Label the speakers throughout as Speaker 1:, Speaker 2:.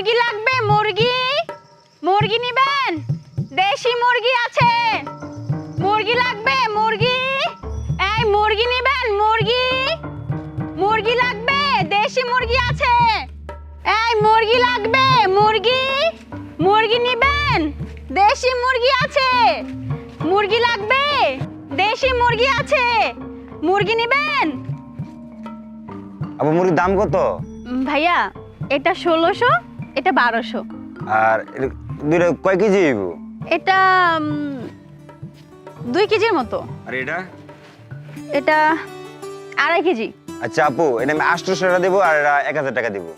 Speaker 1: মুরগি লাগবে মুরগি? মুরগি নিবেন? দেশি মুরগি আছে। মুরগি লাগবে মুরগি? এই মুরগি নিবেন মুরগি? মুরগি লাগবে দেশি মুরগি আছে। এই মুরগি লাগবে মুরগি? মুরগি নিবেন দেশি মুরগি আছে। মুরগি লাগবে দেশি মুরগি আছে। মুরগি নিবেন?
Speaker 2: আপু মুরগির দাম কত?
Speaker 1: ভাইয়া এটা ষোলোশো। এটা বারোশো।
Speaker 2: আর দুইটা কয় কেজি হইব?
Speaker 1: এটা দুই কেজির মতো।
Speaker 2: আর এটা?
Speaker 1: এটা আড়াই কেজি।
Speaker 2: আচ্ছা আপু এটা আমি আটশোশো টাকা দেবো আর এটা এক হাজার টাকা দেবো।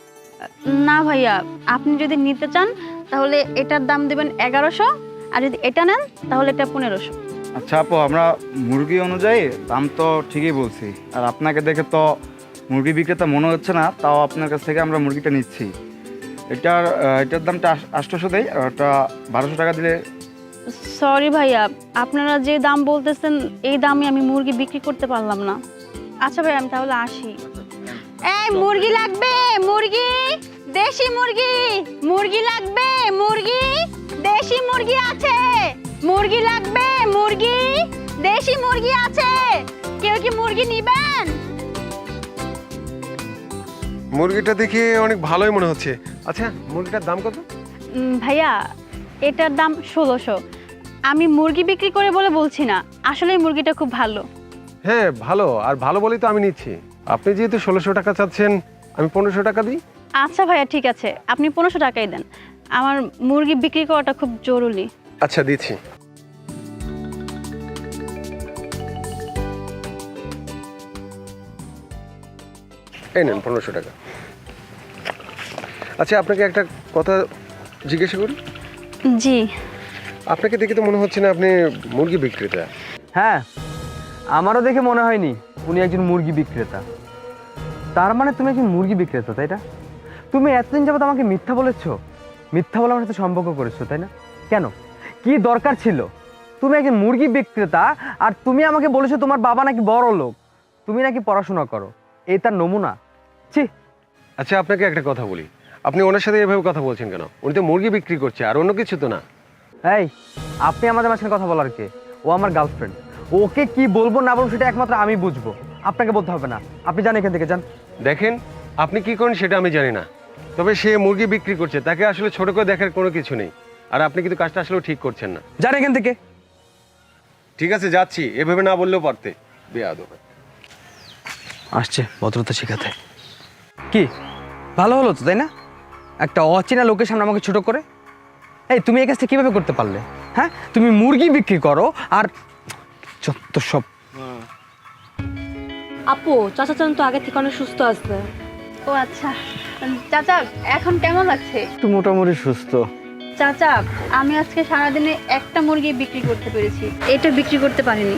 Speaker 1: না ভাইয়া আপনি যদি নিতে চান তাহলে এটার দাম দেবেন এগারোশো আর যদি এটা নেন তাহলে এটা পনেরোশো।
Speaker 3: আচ্ছা আপু আমরা মুরগি অনুযায়ী দাম তো ঠিকই বলছি। আর আপনাকে দেখে তো মুরগি বিক্রেতা মনে হচ্ছে না তাও আপনার কাছ থেকে আমরা মুরগিটা নিচ্ছি। এটার এটার দামটা আটশোশো দেয় আর ওটা বারোশো টাকা দিলে
Speaker 1: সরি ভাইয়া আপনারা যে দাম বলতেছেন এই দামে আমি মুরগি বিক্রি করতে পারলাম না। আচ্ছা ভাই আমি তাহলে আসি। এই মুরগি লাগবে মুরগি দেশি মুরগি মুরগি লাগবে মুরগি দেশি মুরগি আছে। মুরগি লাগবে মুরগি দেশি মুরগি আছে। কেউ কি মুরগি নিবেন?
Speaker 4: মুরগিটা দেখে অনেক ভালোই মনে হচ্ছে। আচ্ছা মুরগিটার দাম কত?
Speaker 1: ভাইয়া এটার দাম ষোলোশো। আমি মুরগি বিক্রি করে বলে বলছি না আসলে মুরগিটা খুব ভালো।
Speaker 4: হ্যাঁ ভালো আর ভালো বলেই তো আমি নিচ্ছি। আপনি যেহেতু ষোলোশো টাকা চাচ্ছেন আমি পনেরোশো টাকা দিই?
Speaker 1: আচ্ছা ভাইয়া ঠিক আছে। আপনি পনেরোশো টাকাই দেন। আমার মুরগি বিক্রি করাটা খুব জরুরি।
Speaker 4: আচ্ছা দিচ্ছি। এই নেন পনেরোশো টাকা। আচ্ছা আপনাকে একটা কথা জিজ্ঞাসা করি?
Speaker 1: জি।
Speaker 4: আপনাকে দেখে তো মনে হচ্ছে না আপনি মুরগি বিক্রেতা।
Speaker 5: হ্যাঁ আমারও দেখে মনে হয়নি উনি একজন মুরগি বিক্রেতা। তার মানে তুমি একজন মুরগি বিক্রেতা তাই না? তুমি এতদিন যাবত আমাকে মিথ্যা বলেছ। মিথ্যা বলে আমার সাথে সম্পর্ক করেছ তাই না? কেন? কি দরকার ছিল? তুমি একজন মুরগি বিক্রেতা আর তুমি আমাকে বলেছ তোমার বাবা নাকি বড় লোক তুমি নাকি পড়াশোনা করো। এই তার নমুনা। ছি।
Speaker 4: আচ্ছা আপনাকে একটা কথা বলি। আপনি ওনার সাথে এভাবে কথা বলছেন কেন? উনি তো মুরগি বিক্রি করছে আর অন্য কিছু তো না।
Speaker 5: এই আপনি আমাদের মাঝখানে কথা বলার কে? ও আমার গার্লফ্রেন্ড ওকে কি বলব না বলব সেটা একমাত্র আমি বুঝব। আপনাকে বলতে হবে না। আপনি জানেন এখান থেকে যান।
Speaker 4: দেখেন আপনি কি করেন সেটা আমি জানি না। তবে সে মুরগি বিক্রি করছে তাকে আসলে ছোট করে দেখার কোনো কিছু নেই। আর আপনি কিন্তু কাজটা আসলেও ঠিক করছেন না।
Speaker 5: যান এখান থেকে।
Speaker 4: ঠিক আছে যাচ্ছি। এভাবে না বললেও পারতে। বেয়াদব।
Speaker 5: আসছে ভদ্রতা শেখাতে। কি? ভালো হলো তো তাই না? একটা অচেনা লোকের সামনে আমাকে ছোট করে? এই তুমি এই কাজটা কীভাবে করতে পারলে? হ্যাঁ? তুমি মুরগি বিক্রি করো আর যত সব
Speaker 6: আপু চাচা চান তো আগে থেকে অনেক সুস্থ আছে।
Speaker 1: ও আচ্ছা। চাচা এখন কেমন লাগছে?
Speaker 5: একটু মোটামুটি সুস্থ।
Speaker 1: চাচা আমি আজকে সারাদিনে একটা মুরগি বিক্রি করতে পেরেছি। এটা বিক্রি করতে পারিনি।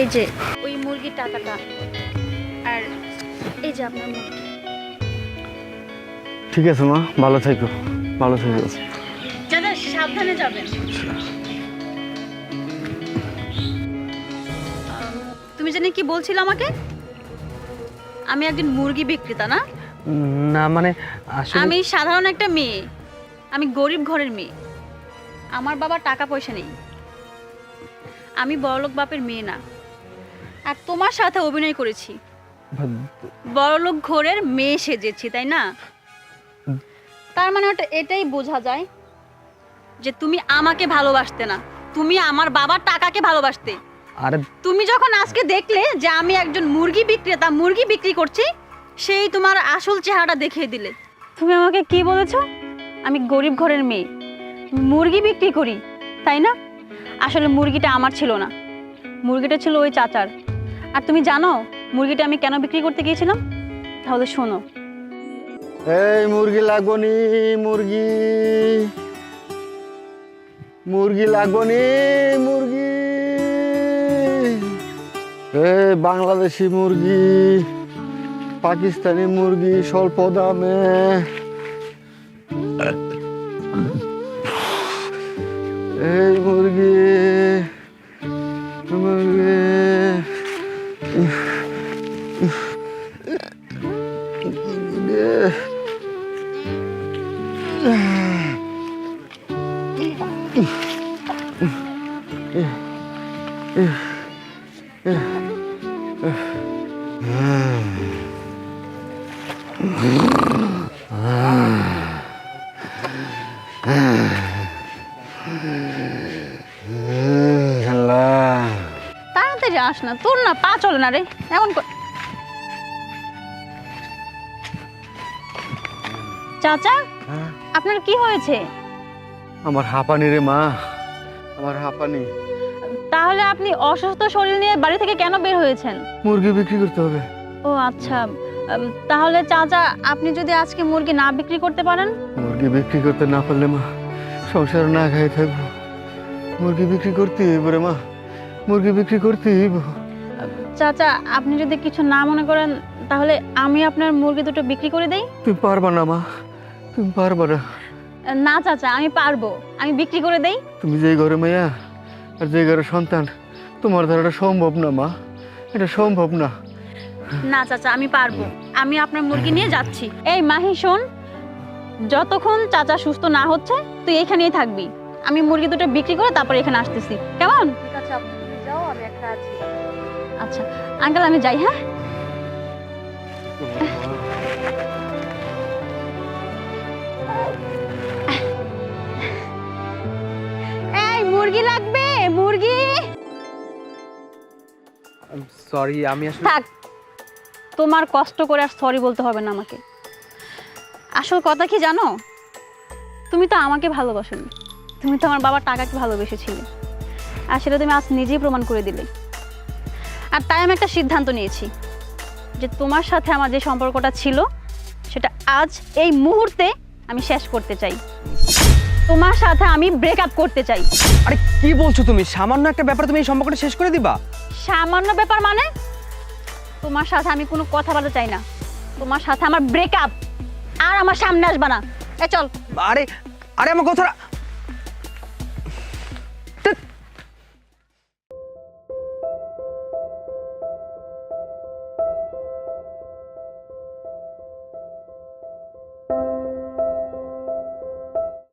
Speaker 1: এই যে ওই মুরগির টাকাটা। আর যে আপনার মুরগি
Speaker 5: ঠিক আছে মা ভালো থেকো ভালো থেকো।
Speaker 1: চাচা সাবধানে যাবেন। তুমি জানি কি বলছিল আমাকে? আমি একজন মুরগি বিক্রেতা না?
Speaker 5: না মানে
Speaker 1: আমি সাধারণ একটা মেয়ে। আমি গরিব ঘরের মেয়ে। আমার বাবার টাকা পয়সা নেই। আমি বড়লোক বাপের মেয়ে না। আর তোমার সাথে অভিনয় করেছি। বড়লোক ঘরের মেয়ে সেজেছি তাই না? তার মানে ওটা এটাই বোঝা যায় যে তুমি আমাকে ভালোবাসতে না। তুমি আমার বাবার টাকাকে ভালোবাসতে।
Speaker 5: আরে
Speaker 1: তুমি যখন আজকে দেখলে যে আমি একজন মুরগি বিক্রেতা মুরগি বিক্রি করছি সেই তোমার আসল চেহারাটা দেখিয়ে দিলে। তুমি আমাকে কি বলেছ? আমি গরিব ঘরের মেয়ে। মুরগি বিক্রি করি তাই না? আসলে মুরগিটা আমার ছিল না। মুরগিটা ছিল ওই চাচার। আর তুমি জানো মুরগিটা আমি কেন বিক্রি করতে গিয়েছিলাম? তাহলে শোনো।
Speaker 7: এই মুরগি লাগবনি মুরগি। মুরগি লাগবনি মুরগি। এই বাংলাদেশি মুরগি, পাকিস্তানি মুরগি, স্বল্প দামে।
Speaker 1: তাড়াতাড়ি আস না তোর না পা চলে না রে এমন চাচা আপনার কি হয়েছে?
Speaker 7: আমার হাঁপানি রে মা আমার হাঁপানি।
Speaker 1: তাহলে আপনি অসুস্থ শরীর নিয়ে বাড়ি থেকে কেন বের হয়েছেন?
Speaker 7: মুরগি বিক্রি করতে হবে।
Speaker 1: ও আচ্ছা উম, তাহলে চাচা আপনি যদি আজকে মুরগি না বিক্রি করতে পারেন?
Speaker 7: মুরগি বিক্রি করতে না পারলে মা সংসার না খাই থাকব। মুরগি বিক্রি করতে হইব রে মা মুরগি বিক্রি করতে
Speaker 1: চাচা আপনি যদি কিছু না মনে করেন তাহলে আমি আপনার মুরগি দুটো বিক্রি করে দেই?
Speaker 7: তুমি পারবা না মা তুমি পারবা না।
Speaker 1: না চাচা আমি পারব আমি বিক্রি করে দেই।
Speaker 7: তুমি যে ঘরে মাইয়া আর যে ঘরে সন্তান তোমার দ্বারা এটা সম্ভব না মা। এটা সম্ভব না।
Speaker 1: না চাচা আমি পারব। আমি আপনার মুরগি নিয়ে যাচ্ছি। এই মাহি শোন। যতক্ষণ চাচা সুস্থ না হচ্ছে তুই এখানেই থাকবি। আমি মুরগি দুটো বিক্রি করে তারপর এখানে আসতেছি। কেমন?
Speaker 6: ঠিক আছে আপনি যাও আমি একটা আছি।
Speaker 1: আচ্ছা আঙ্কেল আমি যাই হ্যাঁ? এই মুরগি লাগবে?
Speaker 5: সরি আমি আসলে
Speaker 1: থাক, তোমার কষ্ট করে আর সরি বলতে হবে না আমাকে। আসল কথা কি জানো? তুমি তো আমাকে ভালোবাসোনি। তুমি তো আমার বাবার টাকাকে ভালোবেসেছিলে। আর সেটা তুমি আজ নিজেই প্রমাণ করে দিলে। আর তাই আমি একটা সিদ্ধান্ত নিয়েছি যে তোমার সাথে আমার যে সম্পর্কটা ছিল, সেটা আজ এই মুহূর্তে আমি শেষ করতে চাই। তোমার সাথে আমি ব্রেকআপ করতে চাই।
Speaker 5: আরে কি বলছো তুমি? সামান্য একটা ব্যাপার তুমি এই সম্পর্কটা শেষ করে দিবা?
Speaker 1: সামান্য ব্যাপার মানে? তোমার সাথে আমি কোনো কথা বলতে চাই না। তোমার সাথে আমার ব্রেকআপ আর আমার সামনে আসবা না। এ চল।
Speaker 5: আরে আরে আমার কথাটা